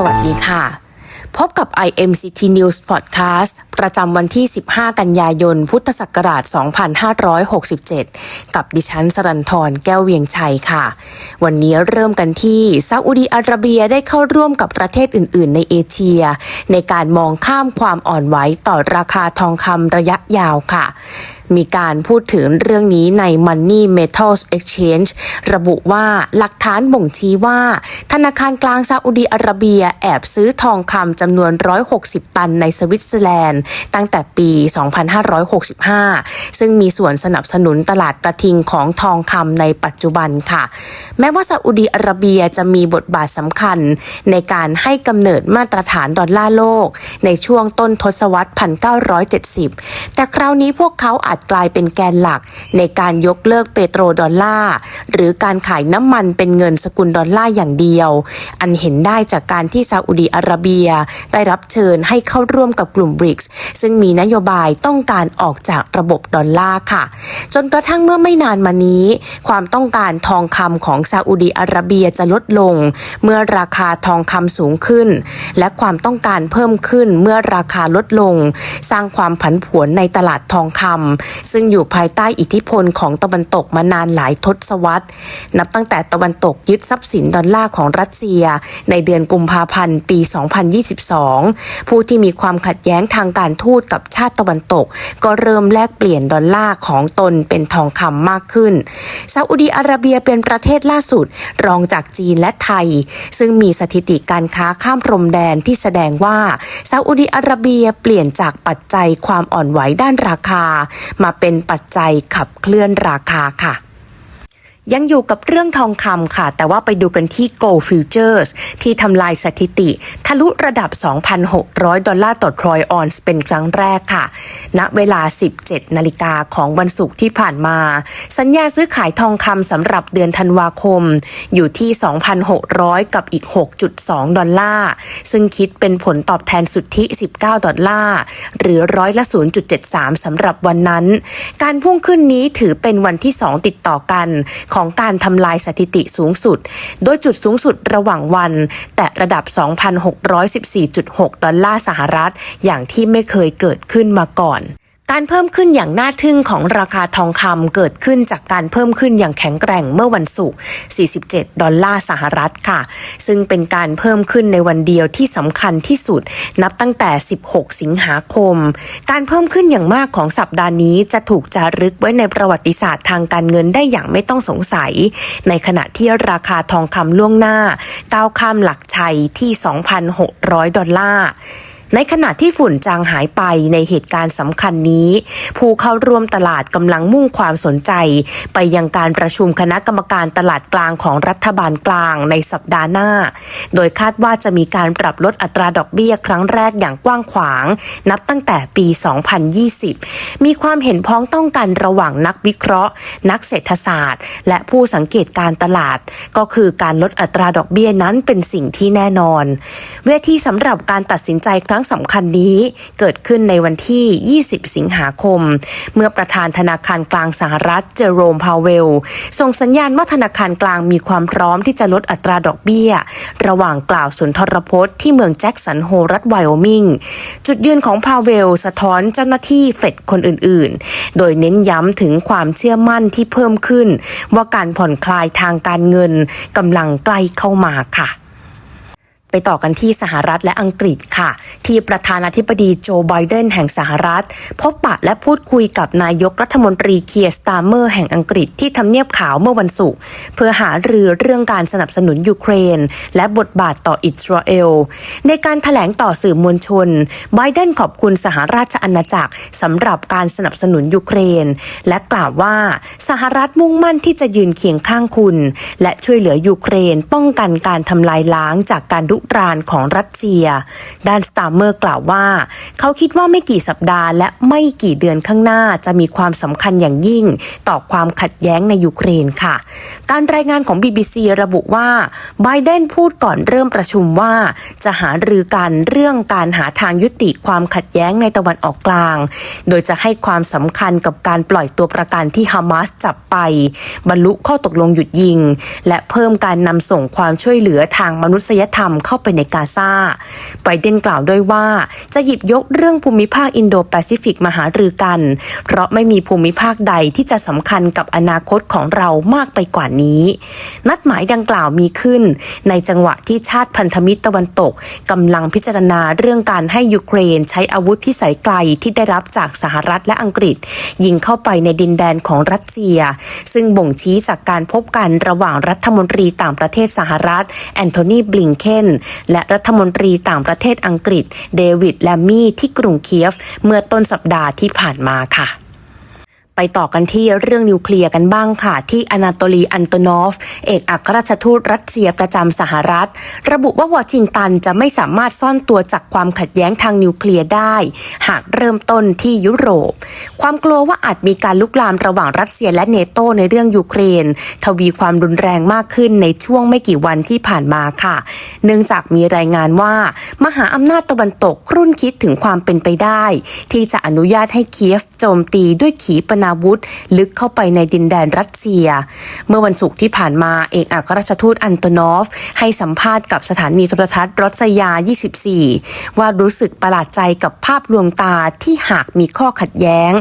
สวัสดีค่ะ พบกับ IMCT News Podcast ประจำวันที่ 15 กันยายน พุทธศักราช 2567 กับดิฉันสรันทรแก้วเวียงชัยค่ะ วันนี้เริ่มกันที่ซาอุดีอาระเบียได้เข้าร่วมกับประเทศอื่น ๆ ในเอเชีย ในการมองข้ามความอ่อนไหวต่อราคาทองคำระยะยาวค่ะ มีการพูดถึงเรื่องนี้ใน Money Metals Exchange ระบุว่าหลักฐานบ่งชี้ว่า ธนาคารกลางซาอุดีอาระเบียแอบซื้อทองคำจำนวน 160 ตันในสวิตเซอร์แลนด์ ตั้งแต่ปี 2565 ซึ่งมีส่วนสนับสนุนตลาดกระทิงของทองคำในปัจจุบันค่ะ แม้ว่าซาอุดีอาระเบียจะมีบทบาทสำคัญ ในการให้กำเนิดมาตรฐานดอลลาร์โลก ในช่วงต้นทศวรรษ 1970 แต่คราวนี้พวกเขาอาจกลายเป็นแกนหลัก ในการยกเลิกเปโตรดอลลาร์หรือการขายน้ำมันเป็นเงินสกุลดอลลาร์อย่างเดียว อันเห็นได้จากการที่ซาอุดีอาระเบีย ได้รับเชิญให้เข้าร่วมกับกลุ่มบริกส์ซึ่งมีนโยบายต้องการออกจากระบบดอลลาร์ค่ะ จนกระทั่งเมื่อไม่นานมานี้ ความต้องการทองคำของซาอุดีอาระเบียจะลดลง เมื่อราคาทองคำสูงขึ้น และความต้องการเพิ่มขึ้นเมื่อราคาลดลง สร้างความผันผวนในตลาดทองคำซึ่งอยู่ภายใต้อิทธิพลของตะวันตกมานานหลายทศวรรษ นับตั้งแต่ตะวันตกยึดทรัพย์สินดอลลาร์ของรัสเซีย ในเดือนกุมภาพันธ์ปี 2022 ผู้ที่มีความขัดแย้งทางการทูตกับชาติตะวันตก ก็เริ่มแลกเปลี่ยนดอลลาร์ของตนเป็นทองคำมากขึ้นซาอุดีอาระเบียเป็นประเทศล่าสุดรองจากจีนและไทย ซึ่งมีสถิติการค้าข้ามพรมแดนที่แสดงว่าซาอุดีอาระเบียเปลี่ยนจากปัจจัยความอ่อนไหวด้านราคา มาเป็นปัจจัยขับเคลื่อนราคาค่ะ ยังอยู่กับเรื่องทองคำค่ะ แต่ว่าไปดูกันที่ Gold Futures ที่ทำลายสถิติ ทะลุระดับ 2,600 ดอลลาร์ต่อทรอยออนซ์เป็นครั้งแรกค่ะ ณ เวลา 17 นาฬิกาของวันศุกร์ที่ผ่านมา สัญญาซื้อขายทองคำสำหรับเดือนธันวาคม อยู่ที่ 2,600 กับอีก 6.2 ดอลลาร์ ซึ่งคิดเป็นผลตอบแทนสุทธิ 19 ดอลลาร์ หรือร้อยละ 0.73 สำหรับวันนั้น การพุ่งขึ้นนี้ถือเป็นวันที่ 2 ติดต่อกันขของการทำลายสถิติสูงสุด โดยจุดสูงสุดระหว่างวัน แต่ระดับ 2,614.6 ดอลลาร์สหรัฐ อย่างที่ไม่เคยเกิดขึ้นมาก่อน การเพิ่มขึ้นอย่างน่าทึ่งของราคาทองคำเกิดขึ้นจากการเพิ่มขึ้นอย่างแข็งแกร่งเมื่อวันศุกร์ 47 ดอลลาร์สหรัฐค่ะ ซึ่งเป็นการเพิ่มขึ้นในวันเดียวที่สำคัญที่สุด นับตั้งแต่ 16 สิงหาคม การเพิ่มขึ้นอย่างมากของสัปดาห์นี้จะถูกจารึกไว้ในประวัติศาสตร์ทางการเงินได้อย่างไม่ต้องสงสัย ในขณะที่ราคาทองคำล่วงหน้าก้าวข้ามหลักชัยที่ 2,600 ดอลลาร์ ในขณะที่ฝุ่นจางหายไปในเหตุการณ์สำคัญนี้ ผู้เข้าร่วมตลาดกำลังมุ่งความสนใจ ไปยังการประชุมคณะกรรมการตลาดกลางของรัฐบาลกลางในสัปดาห์หน้า โดยคาดว่าจะมีการปรับลดอัตราดอกเบี้ยครั้งแรกอย่างกว้างขวาง นับตั้งแต่ปี 2020 มีความเห็นพ้องต้องกันระหว่างนักวิเคราะห์ นักเศรษฐศาสตร์ และผู้สังเกตการตลาด ก็คือการลดอัตราดอกเบี้ยนั้นเป็นสิ่งที่แน่นอน เวทีสำหรับการตัดสินใจครั้ง้งสำคัญนี้เกิดขึ้นในวันที่ 20 สิงหาคม เมื่อประธานธนาคารกลางสหรัฐเจอโรมพาวเวล ส่งสัญญาณว่าธนาคารกลางมีความพร้อมที่จะลดอัตราดอกเบี้ย ระหว่างกล่าวสุนทรพจน์ที่เมืองแจ็คสันโฮรัฐไวโอมิง จุดยืนของพาวเวล สะท้อนเจ้าหน้าที่เฟดคนอื่น ๆ โดยเน้นย้ำถึงความเชื่อมั่นที่เพิ่มขึ้น ว่าการผ่อนคลายทางการเงินกำลังใกล้เข้ามาค่ะ ไปต่อกันที่สหรัฐและอังกฤษค่ะ ที่ประธานาธิบดีโจไบเดนแห่งสหรัฐ พบปะและพูดคุยกับนายกรัฐมนตรีเคียร์สตาร์เมอร์แห่งอังกฤษที่ทำเนียบขาวเมื่อวันศุกร์เพื่อหารือเรื่องการสนับสนุนยูเครน และบทบาทต่ออิสราเอล ในการถแถลงต่อสื่อมวลชนไบเดนขอบคุณสหราชอาณาจักรสำหรับการสนับสนุนยูเครน และกล่าวว่าสหรัฐมุ่งมั่นที่จะยืนเคียงข้างคุณ และช่วยเหลือยูเครน ป้องกันการทำลายล้างจากการดุรานของรัสเซีย ด้านสตาร์เมอร์กล่าวว่า เขาคิดว่าไม่กี่สัปดาห์และไม่กี่เดือนข้างหน้าจะมีความสำคัญอย่างยิ่ง ต่อความขัดแย้งในยูเครนค่ะ การรายงานของ BBC ระบุว่าไบเดนพูดก่อนเริ่มประชุมว่า จะหารือกันเรื่องการหาทางยุติความขัดแย้งในตะวันออกกลาง โดยจะให้ความสำคัญกับการปล่อยตัวประกันที่ฮามาสจับไป บรรลุข้อตกลงหยุดยิง และเพิ่มการนำส่งความช่วยเหลือทางมนุษยธรรมเข้าไปในกาซาไบเดนกล่าวด้วยว่าจะหยิบยกเรื่องภูมิภาคอินโดแปซิฟิกมาหารือกัน เพราะไม่มีภูมิภาคใดที่จะสำคัญกับอนาคตของเรามากไปกว่านี้ นัดหมายดังกล่าวมีขึ้น ในจังหวะที่ชาติพันธมิตรตะวันตกกำลังพิจารณาเรื่องการให้ยูเครนใช้อาวุธพิสัยไกลที่ได้รับจากสหรัฐและอังกฤษ ยิงเข้าไปในดินแดนของรัสเซีย ซึ่งบ่งชี้จากการพบกันระหว่างรัฐมนตรีต่างประเทศสหรัฐ แอนโทนีบลิงเคนและรัฐมนตรีต่างประเทศอังกฤษ เดวิดแลมมี่ที่กรุงเคียฟ เมื่อต้นสัปดาห์ที่ผ่านมาค่ะ ไปต่อกันที่เรื่องนิวเคลียร์กันบ้างค่ะ ที่อนาโตลีอันโตนอฟ เอกอัครราชทูตรัสเซียประจำสหรัฐ ระบุว่าวอชิงตันจะไม่สามารถซ่อนตัวจากความขัดแย้งทางนิวเคลียร์ได้ หากเริ่มต้นที่ยุโรป ความกลัวว่าอาจมีการลุกลามระหว่างรัสเซียและเนโตในเรื่องยูเครน ทวีความรุนแรงมากขึ้นในช่วงไม่กี่วันที่ผ่านมาค่ะ เนื่องจากมีรายงานว่า มหาอำนาจตะวันตกครุ่นคิดถึงความเป็นไปได้ ที่จะอนุญาตให้เคียฟโจมตีด้วยขีปนาาวุธ ลึกเข้าไปในดินแดนรัสเซีย เมื่อวันศุกร์ที่ผ่านมาเอกอัครราชทูตอันโตนอฟ ให้สัมภาษณ์กับสถานีโทรทัศน์รัสยา 24 ว่ารู้สึกประหลาดใจกับภาพลวงตาที่หากมีข้อขัดแย้ง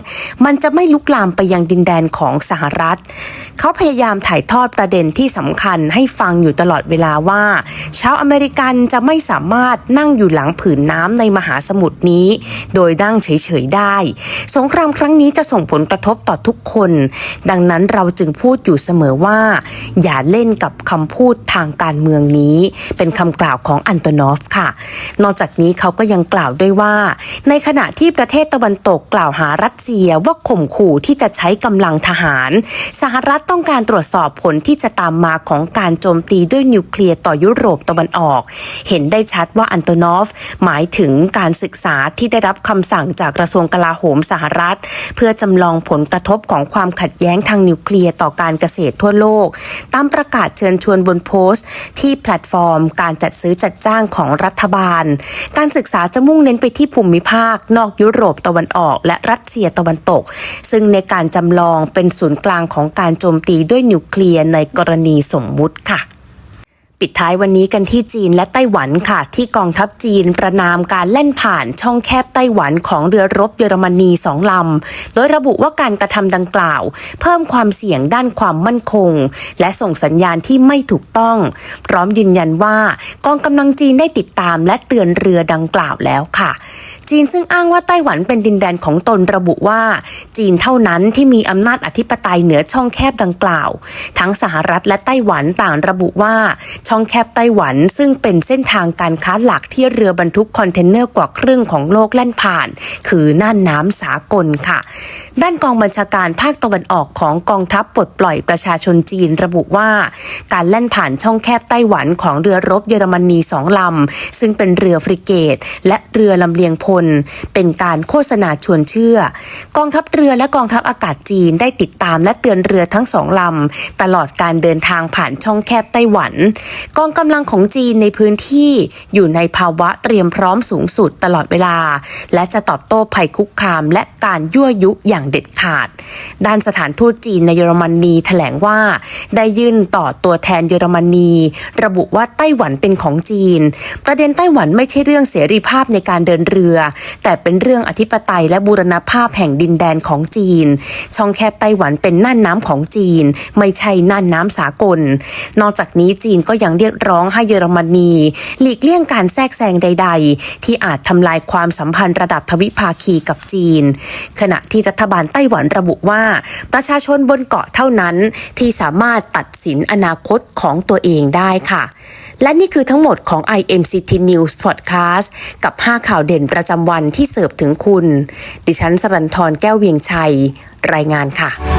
มันจะไม่ลุกลามไปยังดินแดนของสหรัฐ เขาพยายามถ่ายทอดประเด็นที่สำคัญให้ฟังอยู่ตลอดเวลาว่า ชาวอเมริกันจะไม่สามารถนั่งอยู่หลังผืนน้ำในมหาสมุทรนี้ โดยนั่งเฉยๆได้ สงครามครั้งนี้จะส่งผลกระทบต่อทุกคน ดังนั้นเราจึงพูดอยู่เสมอว่า อย่าเล่นกับคำพูดทางการเมืองนี้ เป็นคำกล่าวของอันโตนอฟค่ะ นอกจากนี้เขาก็ยังกล่าวด้วยว่า ในขณะที่ประเทศตะวันตกกล่าวหารัสเซียว่าข่มขู่ที่จะใช้กำลังทหาร สหรัฐต้องการตรวจสอบผลที่จะตามมาของการโจมตีด้วยนิวเคลียร์ต่อยุโรปตะวันออก เห็นได้ชัดว่าอันโตนอฟหมายถึงการศึกษาที่ได้รับคำสั่งจากกระทรวงกลาโหมสหรัฐ เพื่อจำลองผลลกระทบของความขัดแย้งทางนิวเคลียร์ต่อการเกษตรทั่วโลก ตามประกาศเชิญชวนบนโพสต์ ที่แพลตฟอร์ม การจัดซื้อจัดจ้างของรัฐบาล การศึกษาจะมุ่งเน้นไปที่ภูมิภาค นอกยุโรปตะวันออก และรัสเซียตะวันตก ซึ่งในการจำลองเป็นศูนย์กลางของการโจมตีด้วยนิวเคลียร์ในกรณีสมมุติค่ะ ปิดท้ายวันนี้กันที่จีนและไต้หวันค่ะ ที่กองทัพจีนประนามการเล่นผ่านช่องแคบไต้หวันของเรือรบเยอรมนีสองลำ โดยระบุว่าการกระทำดังกล่าว เพิ่มความเสี่ยงด้านความมั่นคง และส่งสัญญาณที่ไม่ถูกต้อง พร้อมยืนยันว่ากองกำลังจีนได้ติดตามและเตือนเรือดังกล่าวแล้วค่ะจีนซึ่งอ้างว่าไต้หวันเป็นดินแดนของตนระบุว่า จีนเท่านั้นที่มีอำนาจอธิปไตยเหนือช่องแคบดังกล่าว ทั้งสหรัฐและไต้หวันต่างระบุว่า ช่องแคบไต้หวันซึ่งเป็นเส้นทางการค้าหลักที่เรือบรรทุกคอนเทนเนอร์กว่าครึ่งของโลกแล่นผ่าน คือน่านน้ำสากลค่ะ ด้านกองบัญชาการภาคตะวันออกของกองทัพปลดปล่อยประชาชนจีนระบุว่า การแล่นผ่านช่องแคบไต้หวันของเรือรบเยอรมนีสองลำซึ่งเป็นเรือฟริเกต และเรือลำเลียงพลเป็นการโฆษณาชวนเชื่อ กองทัพเรือและกองทัพอากาศจีนได้ติดตามและเตือนเรือทั้งสองลำ ตลอดการเดินทางผ่านช่องแคบไต้หวัน กองกำลังของจีนในพื้นที่อยู่ในภาวะเตรียมพร้อมสูงสุดตลอดเวลา และจะตอบโต้ภัยคุกคาม และการยั่วยุอย่างเด็ดขาด ด้านสถานทูตจีนในเยอรมนีแถลงว่า ได้ยื่นต่อตัวแทนเยอรมนี ระบุว่าไต้หวันเป็นของจีน ประเด็นไต้หวันไม่ใช่เรื่องเสรีภาพในการเดินเรือแต่เป็นเรื่องอธิปไตยและบูรณภาพแห่งดินแดนของจีน ช่องแคบไต้หวันเป็นน่านน้ำของจีน ไม่ใช่น่านน้ำสากล นอกจากนี้จีนก็ยังเรียกร้องให้เยอรมนี หลีกเลี่ยงการแทรกแซงใด ๆ ที่อาจทำลายความสัมพันธ์ระดับทวิภาคีกับจีน ขณะที่รัฐบาลไต้หวันระบุว่า ประชาชนบนเกาะเท่านั้นที่สามารถตัดสินอนาคตของตัวเองได้ค่ะ และนี่คือทั้งหมดของ IMCT News Podcast กับ 5 ข่าวเด่นประจำำวันที่เสิร์ฟถึงคุณ ดิฉันสรันทรแก้วเวียงชัย รายงานค่ะ